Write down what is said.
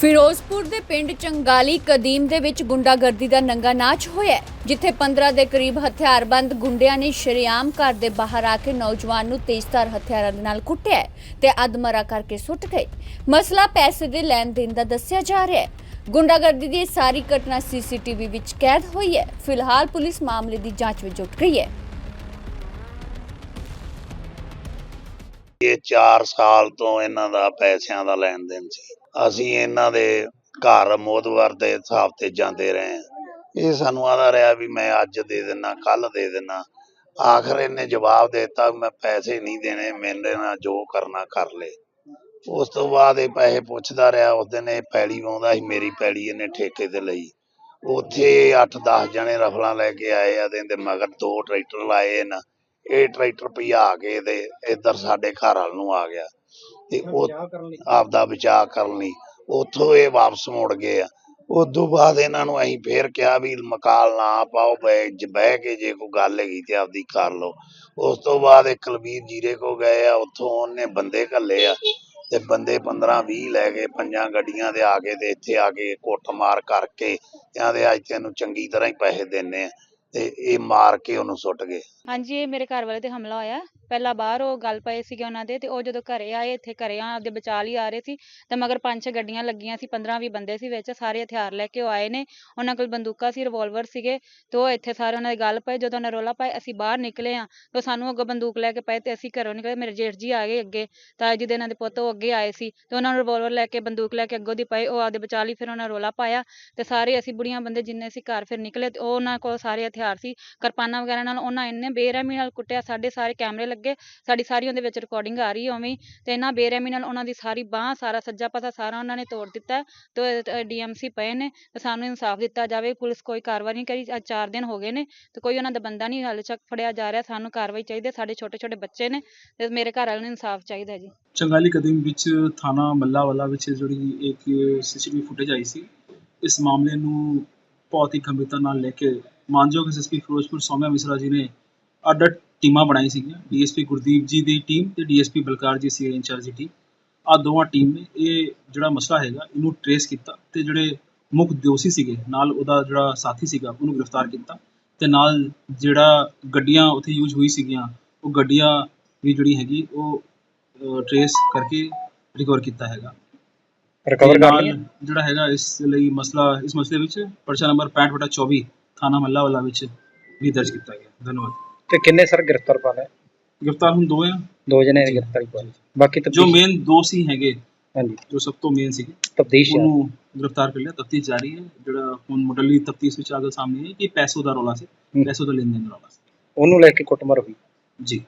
ਫਿਰੋਜ਼ਪੁਰ ਦੇ ਪਿੰਡ ਚੰਗਾਲੀ ਕਦੀਮ ਦੇ ਵਿੱਚ ਗੁੰਡਾਗਰਦੀ ਦਾ ਨੰਗਾ ਨਾਚ ਹੋਇਆ ਜਿੱਥੇ 15 ਦੇ ਕਰੀਬ ਹਥਿਆਰਬੰਦ ਗੁੰਡਿਆਂ ਨੇ ਸ਼ਰੇਆਮ ਘਰ ਦੇ ਬਾਹਰ ਆ ਕੇ ਨੌਜਵਾਨ ਨੂੰ ਤੇਜ਼ਧਾਰ ਹਥਿਆਰਾਂ ਦੇ ਨਾਲ ਕੁੱਟਿਆ ਤੇ ਅਧਮਰਾ ਕਰਕੇ ਸੁੱਟ ਗਏ। ਮਸਲਾ ਪੈਸੇ ਦੇ ਲੈਣ ਦੇਣ ਦਾ ਦੱਸਿਆ ਜਾ ਰਿਹਾ ਹੈ। ਗੁੰਡਾਗਰਦੀ ਦੀ ਸਾਰੀ ਘਟਨਾ ਸੀਸੀਟੀਵੀ ਵਿੱਚ ਕੈਦ ਹੋਈ ਹੈ। ਫਿਲਹਾਲ ਪੁਲਿਸ ਮਾਮਲੇ ਦੀ ਜਾਂਚ ਵਿੱਚ ਜੁਟ ਗਈ ਹੈ। ਇਹ 4 ਸਾਲ ਤੋਂ ਇਹਨਾਂ ਦਾ ਪੈਸਿਆਂ ਦਾ ਲੈਣ ਦੇਣ ਸੀ। ਅਸੀਂ ਇਹਨਾਂ ਦੇ ਘਰ ਮੋਦਵਰ ਦੇ ਹਿਸਾਬ ਤੇ ਜਾਂਦੇ ਰਹੇ ਇਹ ਸਾਨੂੰ ਆਦਾ ਰਿਹਾ ਵੀ ਮੈਂ ਅੱਜ ਦੇ ਦਿਨਾ ਕੱਲ ਦੇ ਦਿਨਾ, ਆਖਰ ਇਹਨੇ ਜਵਾਬ ਦੇ ਦਿੱਤਾ ਮੈਂ ਪੈਸੇ ਨਹੀਂ ਦੇਣੇ, ਮੇਰੇ ਨਾਲ ਜੋ ਕਰਨਾ ਕਰ ਲੈ। ਉਸ ਤੋਂ ਬਾਅਦ ਇਹ ਪੈਸੇ ਪੁੱਛਦਾ ਰਿਹਾ, ਉਸ ਦਿਨ ਇਹ ਪੈਲੀ ਵਾਉਂਦਾ ਸੀ, ਮੇਰੀ ਪੈਲੀ ਇਹਨੇ ਠੇਕੇ ਤੇ ਲਈ। ਉੱਥੇ 8-10 ਜਣੇ ਰਫਲਾਂ ਲੈ ਕੇ ਆਏ ਆ ਤੇ ਮਗਰ ਦੋ ਟਰੈਕਟਰ ਲਾਏ ਇਹਨਾਂ। ਇਹ ਟਰੈਕਟਰ ਭਜਾ ਕੇ ਤੇ ਇੱਧਰ ਸਾਡੇ ਘਰ ਵੱਲ ਨੂੰ ਆ ਗਿਆ ਤੇ ਉਹ ਆਪਦਾ ਬਚਾਅ ਕਰਨ ਲਈ। ਉੱਥੋਂ ਇਹ ਵਾਪਸ ਮੁੜ ਗਏ ਆ। ਉਦੋਂ ਬਾਅਦ ਇਹਨਾਂ ਨੂੰ ਅਸੀਂ ਫੇਰ ਕਿਹਾ ਵੀ ਮਕਾਲ ਨਾ ਪਾਓ ਬਹਿ ਜ- ਬਹਿ ਕੇ ਜੇ ਕੋਈ ਗੱਲ ਹੈਗੀ ਤੇ ਆਪਦੀ ਕਰ ਲਓ। ਉਸ ਤੋਂ ਬਾਅਦ ਇੱਕ ਕੁਲਬੀਰ ਜੀਰੇ ਕੋ ਗਏ ਆ। ਉੱਥੋਂ ਉਹਨੇ ਬੰਦੇ ਘੱਲੇ ਆ ਤੇ ਬੰਦੇ 15 20 ਲੈ ਕੇ ਪੰਜਾਂ ਗੱਡੀਆਂ ਦੇ ਆ ਕੇ ਤੇ ਇੱਥੇ ਆ ਕੇ ਕੁੱਟਮਾਰ ਕਰਕੇ ਤੇ ਆਂਦੇ ਅੱਜ ਤੈਨੂੰ ਚੰਗੀ ਤਰ੍ਹਾਂ ਹੀ ਪੈਸੇ ਦੇਣੇ ਆ। ਤੇ ਇਹ ਮਾਰ ਕੇ ਉਹਨੂੰ ਸੁੱਟ ਗਏ। ਹਾਂਜੀ, ਇਹ ਮੇਰੇ ਘਰ ਵਾਲੇ ਤੇ ਹਮਲਾ ਹੋਇਆ। ਪਹਿਲਾਂ ਬਾਹਰ ਉਹ ਗੱਲ ਪਏ ਸੀਗੇ ਉਹਨਾਂ ਦੇ ਤੇ ਉਹ ਜਦੋਂ ਘਰੇ ਆਏ, ਇੱਥੇ ਘਰੇ ਆ, ਆਪਦੇ ਬਚਾ ਲਈ ਆ ਰਹੇ ਸੀ। ਤੇ ਮਗਰ ਪੰਜ ਛੇ ਗੱਡੀਆਂ ਲੱਗੀਆਂ ਸੀ 15 20 ਬੰਦੇ ਸੀ ਵਿੱਚ, ਸਾਰੇ ਹਥਿਆਰ ਲੈ ਕੇ ਉਹ ਆਏ ਨੇ। ਉਹਨਾਂ ਕੋਲ ਬੰਦੂਕਾਂ ਸੀ ਰਿਵਾਲਵਰ ਸੀਗੇ ਤੇ ਉਹ ਇੱਥੇ ਸਾਰੇ ਉਹਨਾਂ ਦੇ ਗੱਲ ਪਏ। ਜਦੋਂ ਉਹਨਾਂ ਰੋਲਾ ਪਾਏ ਅਸੀਂ ਬਾਹਰ ਨਿਕਲੇ ਆ ਤੇ ਸਾਨੂੰ ਅੱਗੋਂ ਬੰਦੂਕ ਲੈ ਕੇ ਪਏ ਤੇ ਅਸੀਂ ਘਰੋਂ ਨਿਕਲੇ। ਮੇਰੇ ਜੇਠ ਜੀ ਆ ਗਏ ਅੱਗੇ ਤਾਂ ਜਿਹਦੇ ਇਹਨਾਂ ਦੇ ਪੁੱਤ ਉਹ ਅੱਗੇ ਆਏ ਸੀ ਤੇ ਉਹਨਾਂ ਨੂੰ ਰਿਵਾਲਵਰ ਲੈ ਕੇ, ਬੰਦੂਕ ਲੈ ਕੇ ਅੱਗੋਂ ਦੀ ਪਏ। ਉਹ ਆਪਦੇ ਬਚਾ ਲਈ ਫਿਰ ਉਹਨਾਂ ਰੋਲਾ ਪਾਇਆ ਤੇ ਸਾਰੇ ਅਸੀਂ ਬੁੜੀਆਂ ਬੰਦੇ ਜਿੰਨੇ ਸੀ ਘਰ ਫਿਰ ਨਿਕਲੇ ਤੇ ਉਹ ਉਹਨਾਂ ਕੋਲ ਸਾਰੇ ਹਥਿਆਰ ਸੀ, ਕਿਰਪਾਨਾਂ ਵਗੈਰਾ ਨਾਲ ਉਹਨਾਂ ਇੰਨੇ ਬੇਰਹਿਮੀ ਨਾਲ ਕੁੱਟਿਆ, ਸਾਡੇ ਸਾਰੇ ਕੈਮਰੇ ਲੱਗੇ, ਸਾਡੀ ਸਾਰੀ ਉਹਦੇ ਵਿੱਚ ਰਿਕਾਰਡਿੰਗ ਆ ਰਹੀ ਹੈ ਉਵੇਂ ਤੇ ਇੰਨਾ ਬੇਰਹਿਮੀ ਨਾਲ ਉਹਨਾਂ ਦੀ ਸਾਰੀ ਬਾਹ, ਸਾਰਾ ਸੱਜਾ ਪਾਸਾ ਸਾਰਾ ਉਹਨਾਂ ਨੇ ਤੋੜ ਦਿੱਤਾ ਤੇ ਡੀਐਮਸੀ ਪਏ ਨੇ, ਤੇ ਸਾਨੂੰ ਇਨਸਾਫ ਦਿੱਤਾ ਜਾਵੇ, ਪੁਲਿਸ ਕੋਈ ਕਾਰਵਾਈ ਨਹੀਂ ਕਰੀ, ਅੱਜ 4 ਦਿਨ ਹੋ ਗਏ ਨੇ, ਤੇ ਕੋਈ ਉਹਨਾਂ ਦਾ ਬੰਦਾ ਨਹੀਂ ਹਾਲੇ ਤੱਕ ਫੜਿਆ ਜਾ ਰਿਹਾ, ਸਾਨੂੰ ਕਾਰਵਾਈ ਚਾਹੀਦੀ, ਸਾਡੇ ਛੋਟੇ ਛੋਟੇ ਬੱਚੇ ਨੇ, ਤੇ ਮੇਰੇ ਘਰ ਵਾਲਿਆਂ ਨੂੰ ਇਨਸਾਫ ਚਾਹੀਦਾ ਜੀ। ਚੰਗਾਲੀ ਕਦੀਮ ਵਿੱਚ ਥਾਣਾ ਮੱਲਾਵਾਲਾ ਵਿੱਚ ਜਿਹੜੀ ਇੱਕ ਸੀਸੀਟੀਵੀ ਫੁਟੇਜ ਆਈ ਸੀ, ਇਸ ਮਾਮਲੇ ਨੂੰ ਬਹੁਤ ਹੀ ਗੰਭੀਰਤਾ ਨਾਲ ਲੈ ਕੇ ਮਾਨਯੋਗ ਐਸਐਸਪੀ ਫਿਰੋਜ਼ਪੁਰ ਸੌਮਿਆ ਮਿਸਰਾ ਜੀ ਨੇ ਅੱਡ ਟੀਮਾਂ ਬਣਾਈ ਸੀਗੀਆਂ। ਡੀਐਸਪੀ ਗੁਰਦੀਪ ਜੀ ਦੀ ਟੀਮ ਤੇ ਡੀਐਸਪੀ ਬਲਕਾਰ ਜੀ ਸੀ ਇੰਚਾਰਜ ਦੀ ਟੀਮ। ਆ ਦੋਵਾਂ ਟੀਮ ਨੇ ਇਹ ਜਿਹੜਾ ਮਸਲਾ ਹੈਗਾ ਇਹਨੂੰ ਟਰੇਸ ਕੀਤਾ ਤੇ ਜਿਹੜੇ ਮੁੱਖ ਦੋਸ਼ੀ ਸੀਗੇ ਨਾਲ ਉਹਦਾ ਜਿਹੜਾ ਸਾਥੀ ਸੀਗਾ ਉਹਨੂੰ ਗ੍ਰਿਫਤਾਰ ਕੀਤਾ ਤੇ ਨਾਲ ਜਿਹੜਾ ਗੱਡੀਆਂ ਉੱਥੇ ਯੂਜ਼ ਹੋਈ ਸੀਗੀਆਂ ਉਹ ਗੱਡੀਆਂ ਵੀ ਜਿਹੜੀ ਹੈਗੀ ਉਹ ਟਰੇਸ ਕਰਕੇ ਰਿਕਵਰ ਕੀਤਾ ਹੈਗਾ। ਰਿਕਵਰ ਕਰ ਲਿਆ ਜਿਹੜਾ ਹੈਗਾ ਇਸ ਲਈ ਮਸਲਾ ਇਸ ਮਸਲੇ ਵਿੱਚ ਪਰਚਾ ਨੰਬਰ 65/24 ਥਾਣਾ ਮੱਲਾ ਵਾਲਾ ਵਿੱਚ ਵੀ ਦਰਜ ਕੀਤਾ ਗਿਆ। ਧੰਨਵਾਦ। ਤੇ ਕਿੰਨੇ ਸਰ ਗ੍ਰਿਫਤਾਰ ਪਾ ਲਏ ਗ੍ਰਿਫਤਾਰ ਹੁਣ ਦੋ ਹੈ ਦੋ ਜਣੇ ਦੀ ਗ੍ਰਿਫਤਾਰੀ ਪਾ ਲਈ ਬਾਕੀ ਜੋ ਮੇਨ ਦੋ ਸੀ ਹੈਗੇ ਹਾਂਜੀ। ਜੋ ਸਭ ਤੋਂ ਮੇਨ ਸੀਗੇ ਤਫਤੀਸ਼ ਉਹਨੂੰ ਗ੍ਰਿਫਤਾਰ ਕਰ ਲਿਆ। ਤਫਤੀਸ਼ ਜਾਰੀ ਹੈ। ਜਿਹੜਾ ਹੁਣ ਮੁੱਢਲੀ ਤਫਤੀਸ਼ ਵਿੱਚ ਆਗਲ ਸਾਹਮਣੇ ਹੈ ਕਿ ਪੈਸੋ ਦਾ ਰੌਲਾ ਸੀ। ਹੂੰ। ਪੈਸੋ ਦਾ ਲੈਣ ਦੇਣ ਦਾ ਰੌਲਾ ਸੀ। ਉਹਨੂੰ ਲੈ ਕੇ ਕੁੱਟਮਾਰ ਹੋਈ। ਜੀ।